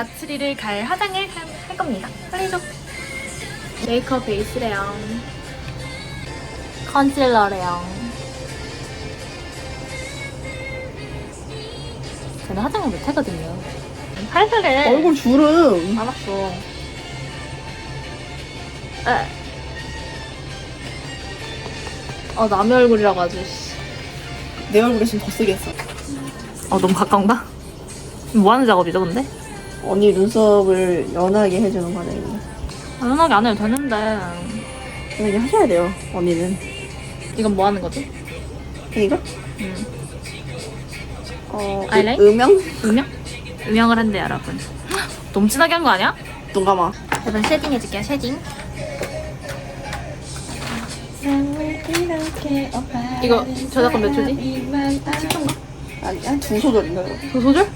마츠리를 갈 화장을 할, 할 겁니다. 빨리 줘. 메이크업 베이스래요. 컨실러래요. 저는 화장을 못하거든요. 팔팔해. 얼굴 주름. 알았어. 에. 어, 남의 얼굴이라고 아주. 씨. 내 얼굴에 지금 더 쓰게 했어. 어, 너무 가까운가? 뭐 하는 작업이죠, 근데? 언니 눈썹을 연하게 해주는 과정입니다. 연하게 안 해도 되는데. 연하게 하셔야 돼요, 언니는. 이건 뭐 하는 거지? 이거? 음. 어, 아이라인? 음영? 음영? 음영을 한대, 여러분. 헉, 너무 진하게 한 거 아니야? 눈 감아. 여러분, 쉐딩 해줄게요, 쉐딩. 이거 저작권 몇 초지? 10초인가? 아니, 한두 소절인가, 이거? 두 소절?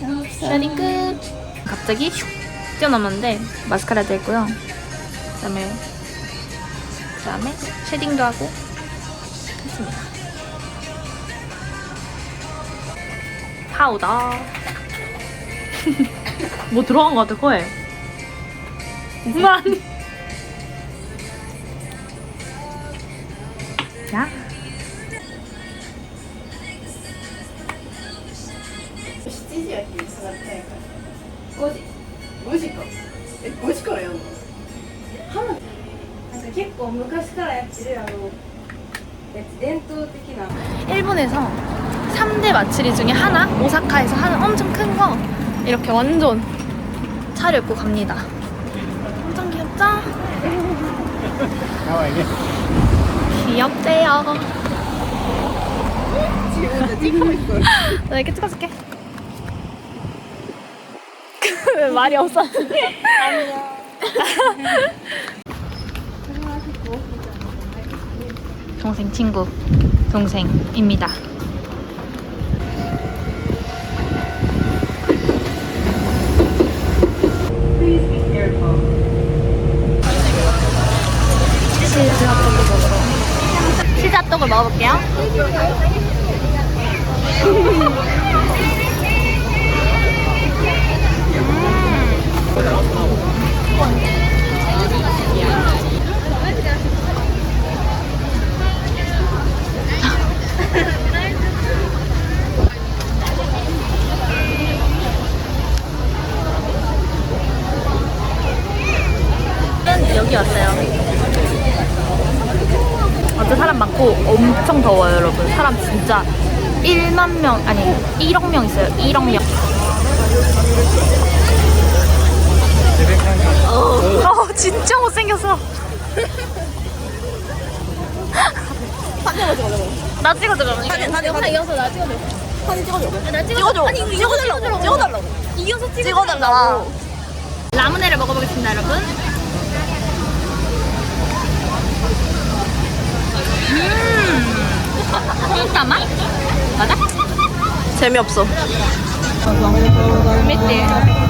쉐딩 끝. 갑자기 슉 뛰어넘었는데 마스카라도 했고요. 그 다음에 그 다음에 쉐딩도 하고 했습니다. 파우더. 뭐 들어간 것 같아 코에. 그만. 야. 5時5時かえ5時からやんのなんか結構昔からやってるあのやつ伝統的な 일본에서 3대 마츠리 중에 하나 오사카에서 하는 엄청 큰 거 이렇게 완전 차려입고 갑니다. 엄청 귀엽죠? 귀엽대요. 나 이렇게 찍어줄게. 왜 말이 없어? 동생 친구 동생입니다. 치즈 핫도그 먹어볼게요. 여기 왔어요. 완전 사람 많고 엄청 더워요, 여러분. 사람 진짜 1만 명, 아니 1억 명 있어요. 1억 명. 어, 어, 진짜 못생겼어. 나 찍어줘 그럼. 사진, 사진, 영상 사진. 이어서 나 찍어줘. 사진 찍어줘. 나 찍어줘. 찍어줘. 아니 이거 찍어달라고. 찍어달라고. 이어서 찍어. 찍어달라고. 라무네를 먹어보겠습니다, 여러분. 음, 홍따마? 맞아? 재미없어. 아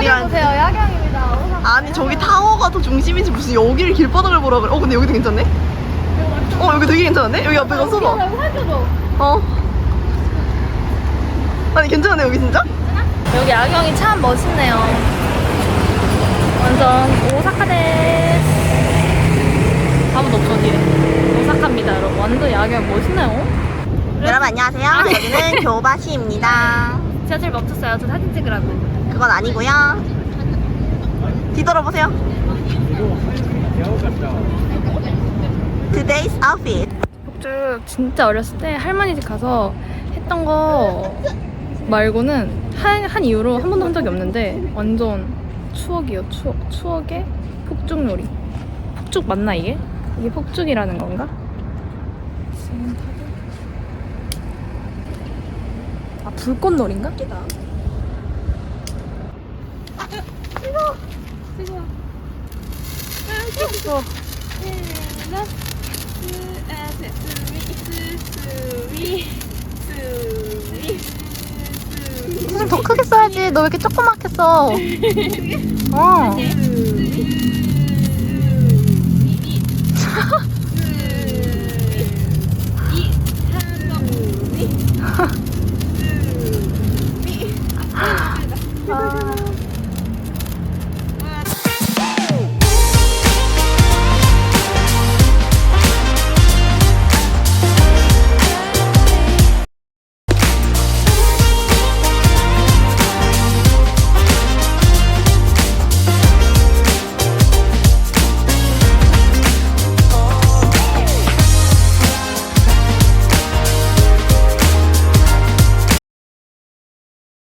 니, 아니, 보세요, 야경입니다. 아니, 저기 타워가 더 중심이지 무슨 여기를 길바닥을 보라 그래. 어, 근데 여기도 괜찮네? 어, 여기 되게 괜찮은데? 여기 앞에 가서 봐. 어. 아니, 괜찮네, 여기 진짜? 여기 야경이 참 멋있네요. 완전 오사카 데스. 아무도 없어 뒤에. 오사카입니다, 여러분. 완전 야경 멋있네요. 여러분, 안녕하세요. 여기는 교바시입니다. 지하철 멈췄어요. 저 사진 찍으라고. 그건 아니고요. 뒤돌아보세요. Today's outfit. 쭉쭉쭉쭉쭉쭉 진짜 어렸을 때 할머니 집 가서 했던 거 말고는 한, 한 이후로 한 번도 한 적이 없는데 완전 추억이요 추억 추억의 폭죽놀이 폭죽 맞나 이게? 이게 폭죽이라는 건가? 아 불꽃놀인가? 있어. 하나, 둘, 셋, 스위, 스위, 스위, 스위. 무슨 더 크게 써야지. 너 왜 이렇게 조그맣게 써? 어. 어.